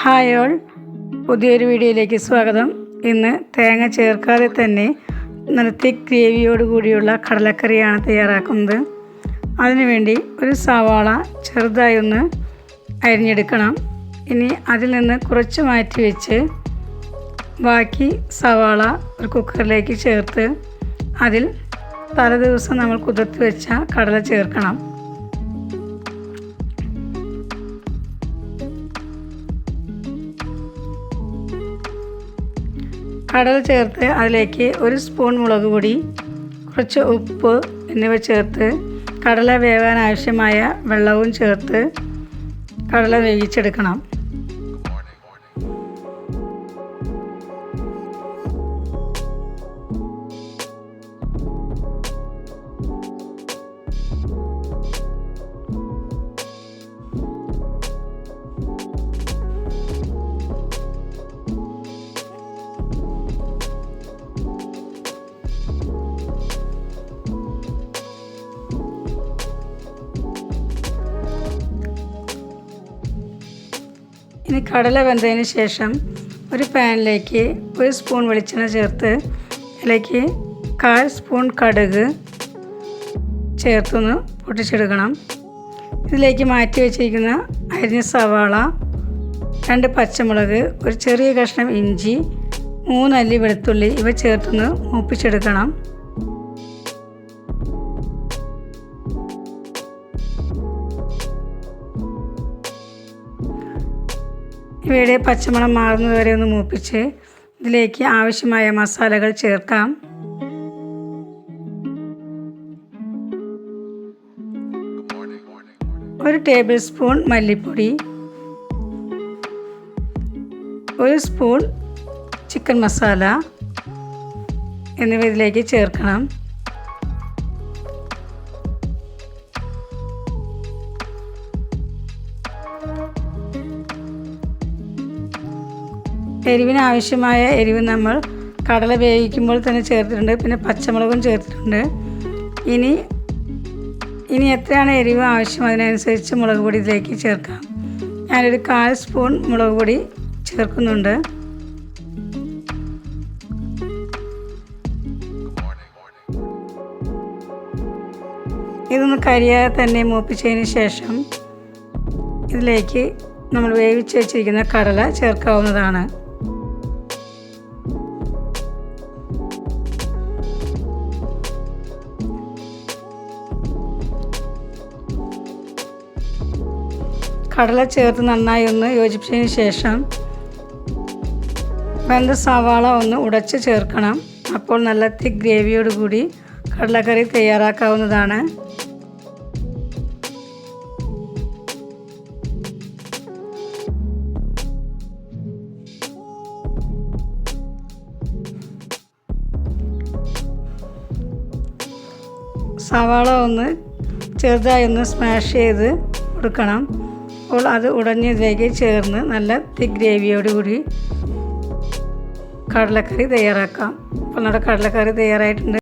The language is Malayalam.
Hi all. പുതിയൊരു വീഡിയോയിലേക്ക് സ്വാഗതം. ഇന്ന് തേങ്ങ ചേർക്കാതെ തന്നെ തിക്ക് ഗ്രേവിയോട് കൂടിയുള്ള കടലക്കറിയാണ് തയ്യാറാക്കുന്നത്. അതിനുവേണ്ടി ഒരു സവാള ചെറുതായി ഒന്ന് അരിഞ്ഞെടുക്കണം. ഇനി അതിൽ നിന്ന് കുറച്ച് മാറ്റി വെച്ച് ബാക്കി സവാള ഒരു കുക്കറിലേക്ക് ചേർത്ത് അതിൽ തലേദിവസം നമ്മൾ കുതിർത്ത് വെച്ച കടല ചേർക്കണം. കടൽ ചേർത്ത് അതിലേക്ക് ഒരു സ്പൂൺ മുളക് പൊടി കുറച്ച് ഉപ്പ് എന്നിവ ചേർത്ത് കടല വേവാൻ ആവശ്യമായ വെള്ളവും ചേർത്ത് കടല വേവിച്ചെടുക്കണം. ഇനി കടല വെന്തതിന് ശേഷം ഒരു പാനിലേക്ക് ഒരു സ്പൂൺ വെളിച്ചെണ്ണ ചേർത്ത് അതിലേക്ക് കാൽ സ്പൂൺ കടുക് ചേർത്തൊന്ന് പൊട്ടിച്ചെടുക്കണം. ഇതിലേക്ക് മാറ്റി വെച്ചിരിക്കുന്ന അരിഞ്ഞ സവാള രണ്ട് പച്ചമുളക് ഒരു ചെറിയ കഷ്ണം ഇഞ്ചി മൂന്നല്ലി വെളുത്തുള്ളി ഇവ ചേർത്തൊന്ന് മൂപ്പിച്ചെടുക്കണം. ഇവയുടെ പച്ചമണം മാറുന്നതുവരെ ഒന്ന് മൂപ്പിച്ച് ഇതിലേക്ക് ആവശ്യമായ മസാലകൾ ചേർക്കാം. ഒരു ടേബിൾ സ്പൂൺ മല്ലിപ്പൊടി ഒരു സ്പൂൺ ചിക്കൻ മസാല എന്നിവ ഇതിലേക്ക് ചേർക്കണം. എരിവിന് ആവശ്യമായ എരിവ് നമ്മൾ കടല വേവിക്കുമ്പോൾ തന്നെ ചേർത്തിട്ടുണ്ട്. പിന്നെ പച്ചമുളകും ചേർത്തിട്ടുണ്ട്. ഇനി ഇനി എത്രയാണ് എരിവ് ആവശ്യം? അതിനനുസരിച്ച് മുളക് പൊടി ഇതിലേക്ക് ചേർക്കാം. ഞാനൊരു കാൽ സ്പൂൺ മുളക് പൊടി ചേർക്കുന്നുണ്ട്. ഇതൊന്ന് കരിയാതെ തന്നെ മൂപ്പിച്ചതിന് ശേഷം ഇതിലേക്ക് നമ്മൾ വേവിച്ച് വെച്ചിരിക്കുന്ന കടല ചേർക്കാവുന്നതാണ്. കടല ചേർത്ത് നന്നായി ഒന്ന് യോജിപ്പിച്ചതിന് ശേഷം വെന്ത സവാള ഒന്ന് ഉടച്ച് ചേർക്കണം. അപ്പോൾ നല്ല തിക് ഗ്രേവിയോട് കൂടി കടലക്കറി തയ്യാറാക്കാവുന്നതാണ്. സവാള ഒന്ന് ചെറുതായി ഒന്ന് സ്മാഷ് ചെയ്ത് കൊടുക്കണം. അപ്പോൾ അത് ഉടഞ്ഞതിലേക്ക് ചേർന്ന് നല്ല തിക് ഗ്രേവിയോട് കൂടി കടലക്കറി തയ്യാറാക്കാം. അപ്പോൾ നമ്മുടെ കടലക്കറി തയ്യാറായിട്ടുണ്ട്.